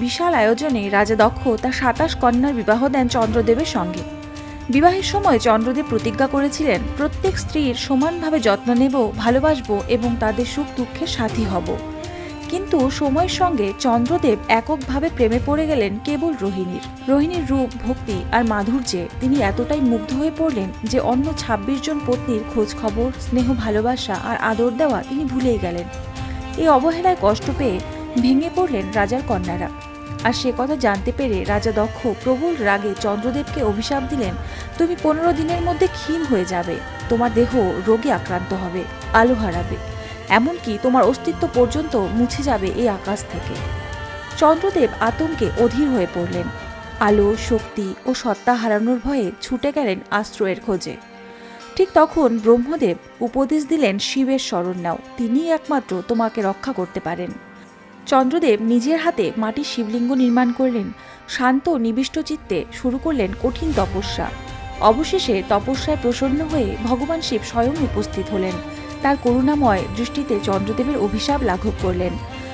বিশাল আয়োজনে রাজা দক্ষ তার সাতাশ কন্যার বিবাহ দেন চন্দ্রদেবের সঙ্গে। বিবাহের সময় চন্দ্রদেব প্রতিজ্ঞা করেছিলেন, প্রত্যেক স্ত্রীর সমানভাবে যত্ন নেব, ভালোবাসবো এবং তাদের সুখ দুঃখের সাথী হব। কিন্তু সময়ের সঙ্গে চন্দ্রদেব এককভাবে প্রেমে পড়ে গেলেন কেবল রোহিণীর। রোহিণীর রূপ, ভক্তি আর মাধুর্যে তিনি এতটাই মুগ্ধ হয়ে পড়লেন যে অন্য ছাব্বিশ জন পত্নীর খোঁজ খবর, স্নেহ ভালোবাসা আর আদর দেওয়া তিনি ভুলেই গেলেন। এই অবহেলায় কষ্ট পেয়ে ভেঙে পড়লেন রাজার কন্যারা। আর সে কথা জানতে পেরে রাজা দক্ষ প্রবল রাগে চন্দ্রদেবকে অভিশাপ দিলেন, তুমি পনেরো দিনের মধ্যে ক্ষীণ হয়ে যাবে। তোমার দেহ রোগে আক্রান্ত হবে, আলো হারাবে। এমনকি তোমার অস্তিত্ব পর্যন্ত মুছে যাবে এই আকাশ থেকে। চন্দ্রদেব আতঙ্কে অধীর হয়ে পড়লেন। আলো, শক্তি ও সত্তা হারানোর ভয়ে ছুটে গেলেন আশ্রয়ের খোঁজে। ঠিক তখন ব্রহ্মদেব উপদেশ দিলেন, শিবের শরণ নাও, তিনিই একমাত্র তোমাকে রক্ষা করতে পারেন। চন্দ্রদেব নিজের হাতে মাটির শিবলিঙ্গ নির্মাণ করলেন। শান্ত, নিবিষ্ট চিত্তে শুরু করলেন কঠিন তপস্যা। অবশেষে তপস্যায় প্রসন্ন হয়ে ভগবান শিব স্বয়ং উপস্থিত হলেন। তার করুণাময় দৃষ্টিতে চন্দ্রদেবের অভিশাপ লাঘব করলেন।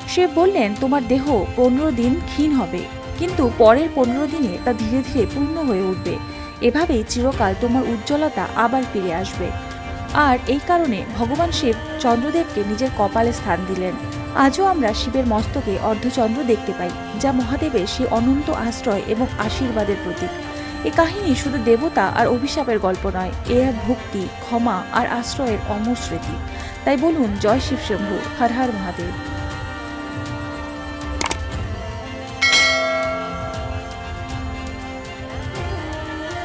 সে বললেন, তোমার দেহ পনেরো দিন ক্ষীণ হবে, কিন্তু পরের পনেরো দিনে তা ধীরে ধীরে পূর্ণ হয়ে উঠবে। এভাবেই চিরকাল তোমার উজ্জ্বলতা আবার ফিরে আসবে। আর এই কারণে ভগবান শিব চন্দ্রদেবকে নিজের কপালে স্থান দিলেন। আজও আমরা শিবের মস্তকে অর্ধচন্দ্র দেখতে পাই, যা মহাদেবের সে অনন্ত আশ্রয় এবং আশীর্বাদের প্রতীক। এ কাহিনী শুধু দেবতা আর অভিশাপের গল্প নয়, এ এক ভক্তি, ক্ষমা আর আশ্রয়ের অমর স্মৃতি। তাই বলুন, জয় শিবশম্ভু, হর হর মহাদেব।